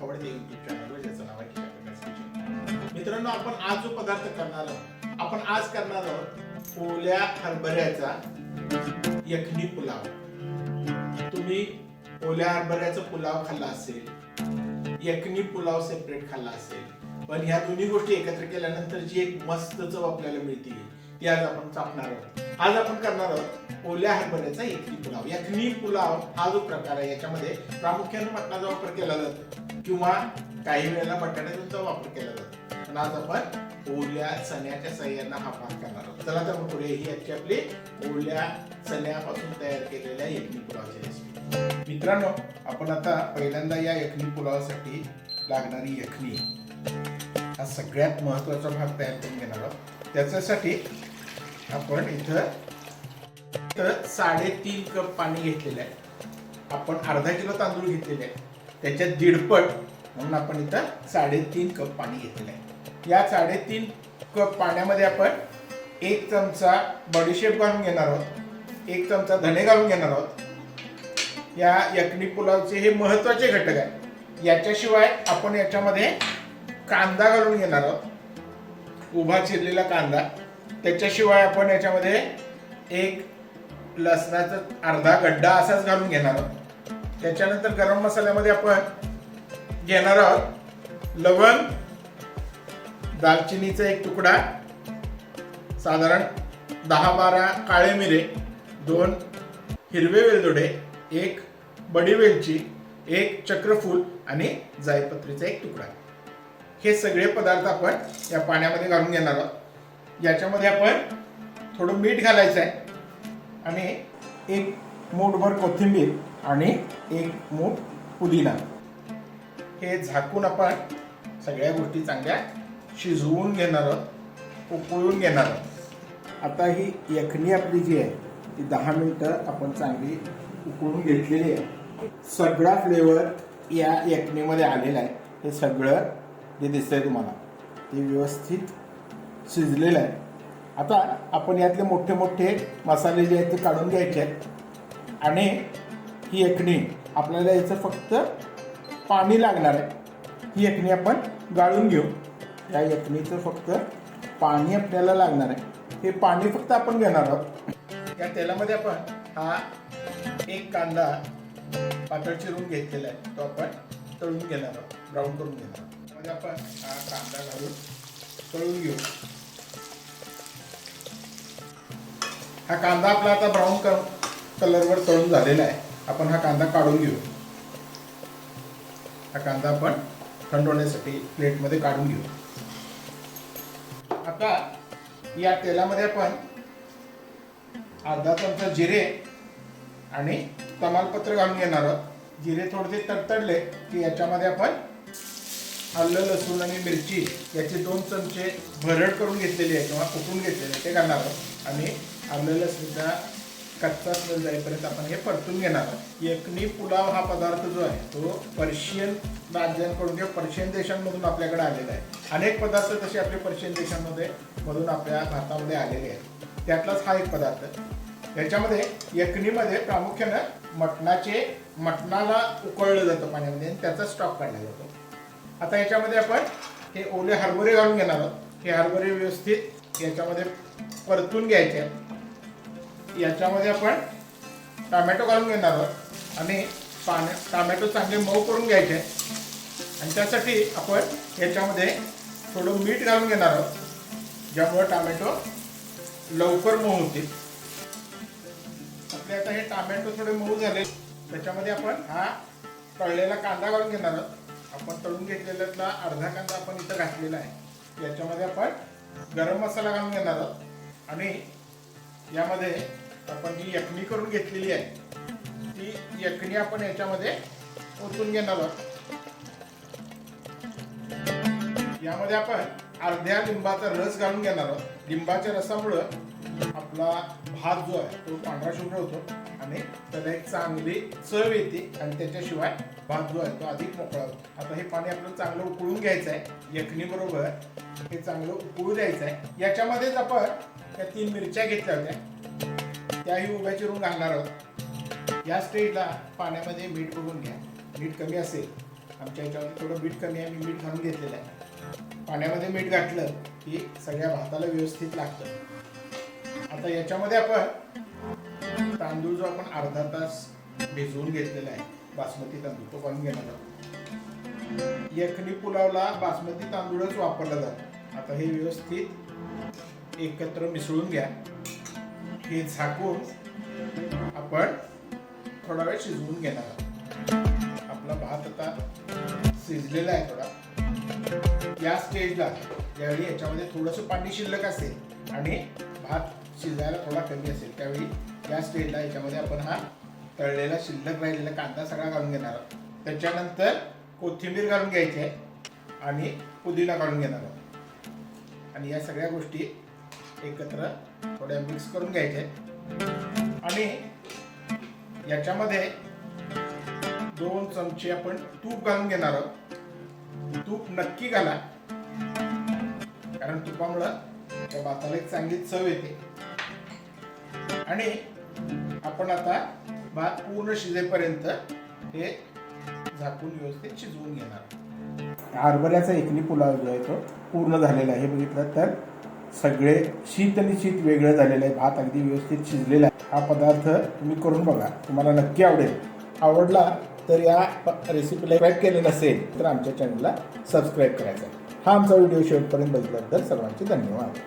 आपल्या युट्यूब चॅनलवर ज्याचं नाव आहे किचन. मित्रांनो आपण आज जो पदार्थ करणार आहोत आपण आज करणार आहोत ओल्या हरभऱ्याचा यखनी पुलाव तुम्ही ओल्या हरभऱ्याचा पुलाव खाल्ला असेल यखनी पुलाव सेपरेट खाल्ला असेल पण ह्या दोन्ही गोष्टी एकत्र केल्यानंतर जी एक मस्त चव आपल्याला मिळते ती आज आपण चापणार आहोत. आज आपण करणार आहोत ओल्या हरभऱ्याचा यखनी पुलाव. यखनी पुलाव हा जो प्रकार आहे याच्यामध्ये प्रामुख्याने मटणाचा वापर केला जातो किंवा काही वेळेला बटाट्याचा वापर केला जातो. पण आज आपण ओल्या चण्याच्या सह्यानं हा पाक करणार आहोत. चला तर मग पुढे ही आजची आपली ओल्या चण्यापासून तयार केलेल्या यखनी पुलावची रेसिपी मित्रांनो आपण आता पहिल्यांदा या यखनी पुलावासाठी लागणारी यखनी हा सगळ्यात महत्त्वाचा भाग तयार करून घेणार आहोत. त्याच्यासाठी आपण इथं साडेतीन कप पाणी घेतलेलं आहे. आपण अर्धा किलो तांदूळ घेतलेले आहे. त्याच्यात दीडपट म्हणून आपण इथं साडेतीन कप पाणी घेतलेलं आहे. या साडेतीन कप पाण्यामध्ये आपण एक चमचा बडीशेप घालून घेणार आहोत. एक चमचा धने घालून घेणार आहोत. या यकनी पुलावचे हे महत्त्वाचे घटक आहे. याच्याशिवाय आपण याच्यामध्ये कांदा घालून घेणार आहोत. उभा चिरलेला कांदा. त्याच्याशिवाय आपण याच्यामध्ये एक लसणाचा अर्धा गड्डा असाच घालून घेणार आहोत. त्याच्यानंतर गरम मसाल्यामध्ये आपण घेणार आहोत लवंग दालचिनीचा एक तुकडा साधारण दहा बारा काळे मिरे दोन हिरवे वेलदोडे एक बडी वेलची एक चक्रफूल आणि जायपत्रीचा एक तुकडा. हे सगळे पदार्थ आपण या पाण्यामध्ये घालून घेणार आहोत. याच्यामध्ये आपण थोडं मीठ घालायचं आहे. आणि एक मूठभर कोथिंबीर आणि एक मूठ पुदिना. हे झाकून आपण सगळ्या गोष्टी चांगल्या शिजवून घेणार आहोत उकळून घेणार आहोत. आता ही यखनी आपली जी आहे ती दहा मिनिटं आपण चांगली उकळून घेतलेली आहे. सगळा फ्लेवर या यखनीमध्ये आलेला आहे. हे सगळं जे दिसतंय तुम्हाला ते व्यवस्थित शिजलेलं आहे. आता आपण यातले मोठे मोठे मसाले जे आहेत ते काढून घ्यायचे आहेत. आणि ही एकणी आपल्याला याचं फक्त पाणी लागणार आहे. ही एकणी आपण गाळून घेऊ. या एकणीचं फक्त पाणी आपल्याला लागणार आहे. हे पाणी फक्त आपण घेणार आहोत. या तेलामध्ये आपण हा एक कांदा पातळ चिरून घेतलेला आहे. तो आपण तळून घेणार आहोत. ब्राऊन करून घेणार आहोत. त्यामध्ये आपण हा कांदा घालून तळून घेऊ. हा कांदा आपला आता ब्राऊन कर कलरवर तळून झालेला आहे. आपण हा कांदा काढून घेऊ. हा कांदा आपण थंड होण्यासाठी प्लेटमध्ये काढून घेऊ. आता या तेलामध्ये आपण अर्धा चमचा जिरे आणि तमालपत्र घालून घेणार आहोत. जिरे थोडेसे तडतडले की याच्यामध्ये आपण आलं लसूण आणि मिरची याचे दोन चमचे भरड करून घेतलेली आहे किंवा कुटून घेतलेले ते घालणार आहोत. आणि आपल्याला सुद्धा कच्चा स्मेल जाईपर्यंत आपण हे परतून घेणार आहोत. यखनी पुलाव हा पदार्थ जो आहे तो पर्शियन राज्यांकडून किंवा पर्शियन देशांमधून आपल्याकडे आलेला आहे. अनेक पदार्थ तसे आपले पर्शियन देशांमध्ये मधून आपल्या भारतामध्ये आलेले आहेत. त्यातलाच हा एक पदार्थ. याच्यामध्ये यखनीमध्ये प्रामुख्यानं मटणाचे मटणाला उकळलं जातं पाण्यामध्ये आणि त्याचा स्टॉक काढला जातो. आता याच्यामध्ये आपण हे ओले हरभरे घालून घेणार आहोत. हे हरभरे व्यवस्थित याच्यामध्ये परतून घ्यायचे आहेत. याच्यामध्ये आपण टोमॅटो घालून घेणार आहोत. आणि पाण्या टोमॅटो चांगले मऊ करून घ्यायचे. आणि त्यासाठी आपण याच्यामध्ये थोडं मीठ घालून घेणार आहोत ज्यामुळे टोमॅटो लवकर मऊ होतील. आपले आता हे टोमॅटो थोडे मऊ झाले त्याच्यामध्ये आपण हा तळलेला कांदा घालून घेणार आहोत. आपण तळून घेतलेल्यातला अर्धा कांदा आपण इथं घातलेला आहे. याच्यामध्ये आपण गरम मसाला घालून घेणार आहोत. आणि यामध्ये आपण जी यखनी करून घेतलेली आहे ती यखनी आपण याच्यामध्ये ओतून घेणार आहोत. यामध्ये आपण अर्ध्या लिंबाचा रस घालून घेणार आहोत. लिंबाच्या रसामुळं आपला भात जो आहे तो पांढरा शुभ्र होतो आणि त्याला एक चांगली चव येते आणि त्याच्याशिवाय भात जो आहे तो अधिक मोकळा होतो. आता हे पाणी आपल्याला चांगलं उकळून घ्यायचं आहे यखनी बरोबर हे चांगलं उकळू द्यायचं आहे. याच्यामध्येच आपण या तीन मिरच्या घेतल्या होत्या. त्याही उभ्या चिरून घालणार आहोत. या स्टेजला पाण्यामध्ये मीठ बघून घ्या. मीठ कमी असेल. आमच्या याच्यामध्ये थोडं मीठ कमी आहे मी मीठ घालून घेतलेलं आहे. पाण्यामध्ये मीठ घातलं की सगळ्या भाताला व्यवस्थित लागतं. आता याच्यामध्ये आपण तांदूळ जो आपण अर्धा तास भिजवून घेतलेला आहे बासमती तांदूळ तो घालून घेणार आहोत. यखनी पुलावला बासमती तांदूळच वापरला जातो. आता हे व्यवस्थित एकत्र मिसळून घ्या. हे झाकून आपण थोडा वेळ शिजवून घेणार आहोत. आपला भात आता शिजलेला आहे थोडा. या स्टेजला ज्यावेळी याच्यामध्ये थोडंसं पाणी शिल्लक असेल आणि भात शिजायला थोडा कमी असेल त्यावेळी या स्टेजला याच्यामध्ये आपण हा तळलेला शिल्लक राहिलेला कांदा सगळा घालून घेणार आहोत. त्याच्यानंतर कोथिंबीर घालून घ्यायची आहे आणि पुदिना घालून घेणार आहोत. आणि या सगळ्या गोष्टी एकत्र थोड्या मिक्स करून घ्यायचे. आणि याच्यामध्ये दोन चमचे आपण तूप घालून घेणार आहोत. तूप नक्की घाला. कारण तुपामुळं त्या भाताला एक चांगली चव येते. आणि आपण आता भात पूर्ण शिजेपर्यंत हे झाकून व्यवस्थित शिजवून घेणार हरभऱ्याचा एकली पुलाव जो आहे तो पूर्ण झालेला आहे बघितलं तर. सगळे शीत आणि शीत वेगळं झालेलं आहे. भात अगदी व्यवस्थित शिजलेला आहे. हा पदार्थ तुम्ही करून बघा. तुम्हाला नक्की आवडेल. आवडला तर या रेसिपीला लाईक केलेलं असेल तर आमच्या चॅनलला सबस्क्राईब करायचं आहे. हा आमचा व्हिडिओ शेवटपर्यंत बघितल्याबद्दल सर्वांचे धन्यवाद.